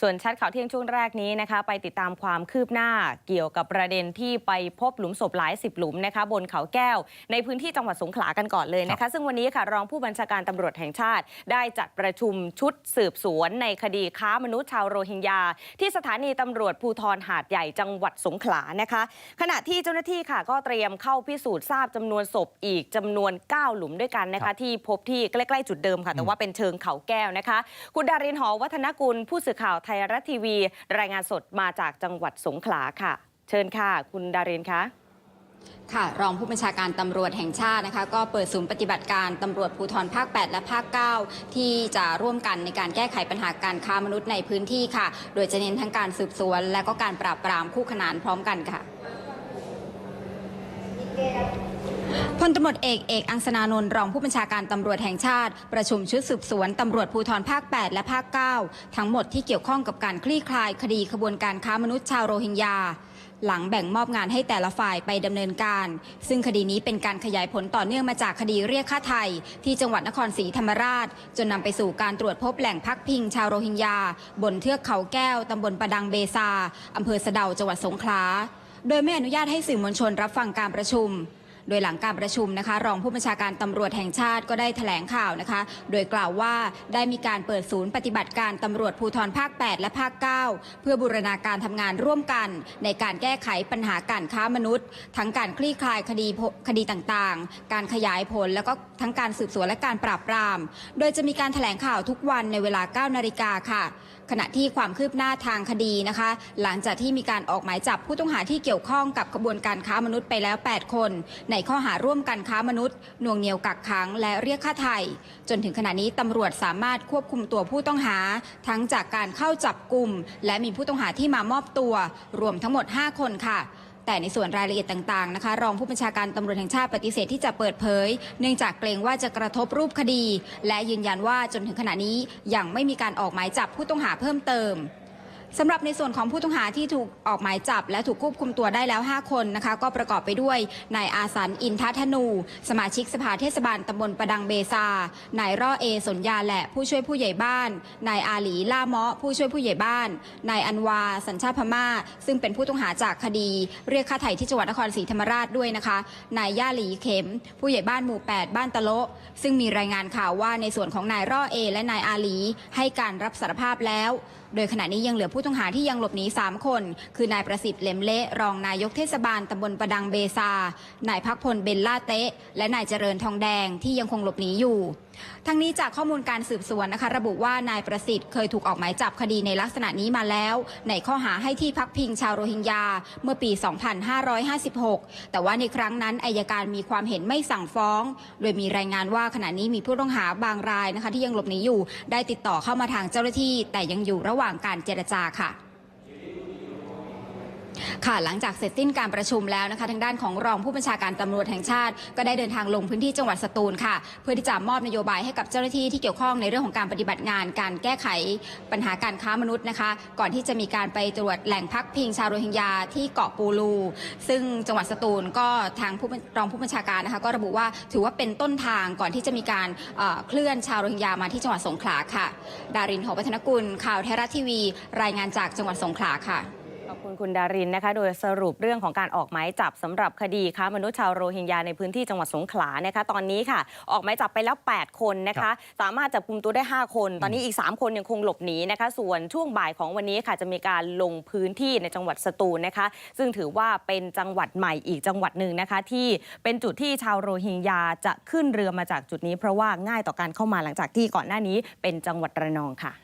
ส่วนชัดข่าวเที่ยงช่วงแรกนี้นะคะ ไปติดตามความคืบหน้าเกี่ยวกับประเด็นที่ไปพบหลุมศพหลายสิบหลุมนะคะ บนเขาแก้ว ในพื้นที่จังหวัดสงขลากันก่อนเลยนะคะ ซึ่งวันนี้ค่ะรองผู้บัญชาการตำรวจแห่งชาติ ได้จัดประชุมชุดสืบสวนในคดีค้ามนุษย์ชาวโรฮิงญา ที่สถานีตำรวจภูธรหาดใหญ่จังหวัดสงขลานะคะ ขณะที่เจ้าหน้าที่ค่ะก็เตรียมเข้าพิสูจน์ทราบจำนวนศพอีกจำนวน 9 หลุมด้วยกันนะครัคะบที่พบที่ใกล้ ๆ จุดเดิมค่ะ แต่ว่าเป็นเชิงเขาแก้วนะคะ คุณดารินหอวัฒนกุลผู้สื่อข่าวไทยรัฐทีวี รายงานสดมาจากจังหวัดสงขลาค่ะ เชิญค่ะ คุณดารินคะค่ะรองผู้บัญชาการตำรวจแห่งชาตินะคะ ก็เปิดศูนย์ปฏิบัติการตำรวจภูธรภาค 8 และภาค 9 ที่จะร่วมกันในการแก้ไขปัญหาการค้ามนุษย์ในพื้นที่ค่ะ โดยจะเน้นทั้งการสืบสวน และก็การปราบปรามคู่ขนานพร้อมกันค่ะ พลตำรวจเอกเอกอังสนานนท์รองผู้บัญชาการตำรวจแห่งชาติ ประชุมชุดสืบสวนตำรวจภูธรภาค 8 และภาค 9 ทั้งหมดที่เกี่ยวข้องกับการคลี่คลายคดีขบวนการค้ามนุษย์ชาวโรฮิงญา หลังแบ่งมอบงานให้แต่ละฝ่ายไปดำเนินการ ซึ่งคดีนี้เป็นการขยายผลต่อเนื่องมาจากคดีเรียกค่าไทย ที่จังหวัดนครศรีธรรมราช จนนำไปสู่การตรวจพบแหล่งพักพิงชาวโรฮิงญา บนเทือกเขาแก้วตำบลประดังเบซาอำเภอสะเดาจังหวัดสงขลาโดยไม่อนุญาตให้สื่อมวลชนรับฟังการประชุม โดยหลังการประชุมนะคะ รองผู้บัญชาการตำรวจแห่งชาติก็ได้แถลงข่าวนะคะ โดยกล่าวว่าได้มีการเปิดศูนย์ปฏิบัติการตำรวจภูธรภาค 8 และภาค 9 เพื่อบูรณาการทำงานร่วมกัน ในการแก้ไขปัญหาการค้ามนุษย์ ทั้งการคลี่คลายคดีคดีต่างๆ การขยายผลแล้วก็ทั้งการสืบสวนและการปราบปราม โดยจะมีการแถลงข่าวทุกวันในเวลา 9 นาฬิกาค่ะ ขณะที่ความคืบหน้าทางคดีนะคะ หลังจากที่มีการออกหมายจับผู้ต้องหาที่เกี่ยวข้องกับขบวนการค้ามนุษย์ไปแล้ว 8 คน ในข้อหาร่วมกันค้ามนุษย์หน่วงเหนียวกักขังและเรียกค่าไถ่จนถึงขณะนี้ตำรวจสามารถควบคุมตัวผู้ต้องหา ทั้งจากการเข้าจับกลุ่ม และมีผู้ต้องหาที่มามอบตัว รวมทั้งหมด 5 คนค่ะแต่ในส่วนรายละเอียดต่างๆนะคะ รองผู้บัญชาการตำรวจแห่งชาติปฏิเสธที่จะเปิดเผย เนื่องจากเกรงว่าจะกระทบรูปคดี และยืนยันว่าจนถึงขณะนี้ยังไม่มีการออกหมายจับผู้ต้องหาเพิ่มเติม สำหรับในส่วนของผู้ต้องหาที่ถูกออกหมายจับ และถูกควบคุมตัวได้แล้ว 5 คนนะคะ ก็ประกอบไปด้วยนายอาสันอินทัธนู สมาชิกสภาเทศบาลตำบลประดังเบซานายร่อเอสนยาและผู้ช่วยผู้ใหญ่บ้านนายอาหลีล่าเมาะผู้ช่วยผู้ใหญ่บ้านนายอันวา สัญชาติพม่า ซึ่งเป็นผู้ต้องหาจากคดี เรียกค่าไถ่ที่จังหวัดนครศรีธรรมราชด้วยนะคะนายย่าหลีเข็ม ผู้ใหญ่บ้านหมู่ 8 บ้านตะโละซึ่งมีรายงานข่าวว่าในส่วนของนายร่อเอ และนายอาหลีให้การรับสารภาพแล้ว โดยขณะนี้ยังเหลือผู้ต้องหาที่ยังหลบหนี 3 คน คือนายประสิทธิ์เลมเละรองนายกเทศบาลตำบลประดังเบซา นายพักพลเบลล่าเตะ และนายเจริญทองแดงที่ยังคงหลบหนีอยู่ ทั้งนี้จากข้อมูลการสืบสวนนะคะ ระบุว่านายประสิทธิ์เคยถูกออกหมายจับคดีในลักษณะนี้มาแล้ว ในข้อหาให้ที่พักพิงชาวโรฮิงญาเมื่อปี 2556 แต่ว่าในครั้งนั้นอายการมีความเห็นไม่สั่งฟ้อง โดยมีรายงานว่าขณะนี้มีผู้ต้องหาบางรายนะคะที่ยังหลบหนีอยู่ ได้ติดต่อเข้ามาทางเจ้าหน้าที่ แต่ยังอยู่ระหว่างระหว่างการเจรจาค่ะ ค่ะ หลังจากเสร็จสิ้นการประชุมแล้วนะคะ ทางด้านของรองผู้บัญชาการตำรวจแห่งชาติ ก็ได้เดินทางลงพื้นที่จังหวัดสตูลค่ะ เพื่อที่จะมอบนโยบายให้กับเจ้าหน้าที่ที่เกี่ยวข้องในเรื่องของการปฏิบัติงาน การแก้ไขปัญหาการค้ามนุษย์นะคะ ก่อนที่จะมีการไปตรวจแหล่งพักพิงชาวโรฮิงญาที่เกาะปูลู ซึ่งจังหวัดสตูลก็ทางผู้รองผู้บัญชาการนะคะก็ระบุว่าถือว่าเป็นต้นทางก่อนที่จะมีการเคลื่อนชาวโรฮิงญามาที่จังหวัดสงขลาค่ะ ดารินหอวัฒนกุล ข่าวไทยรัฐทีวี รายงานจากจังหวัดสงขลาค่ะ คุณคุณดารินนะคะ โดยสรุปเรื่องของการออกหมายจับสำหรับคดีค้ามนุษย์ชาวโรฮิงญาในพื้นที่จังหวัดสงขลานะคะตอนนี้ค่ะ ออกหมายจับไปแล้ว 8 คนนะคะ สามารถจับกลุ่มตัวได้ 5 คน ตอนนี้อีก 3 คนยังคงหลบหนีนะคะ ส่วนช่วงบ่ายของวันนี้ค่ะจะมีการลงพื้นที่ในจังหวัดสตูลนะคะ ซึ่งถือว่าเป็นจังหวัดใหม่อีกจังหวัดหนึ่งนะคะ ที่เป็นจุดที่ชาวโรฮิงญาจะขึ้นเรือมาจากจุดนี้ เพราะว่าง่ายต่อการเข้ามาหลังจากที่ก่อนหน้านี้เป็นจังหวัดระนองค่ะ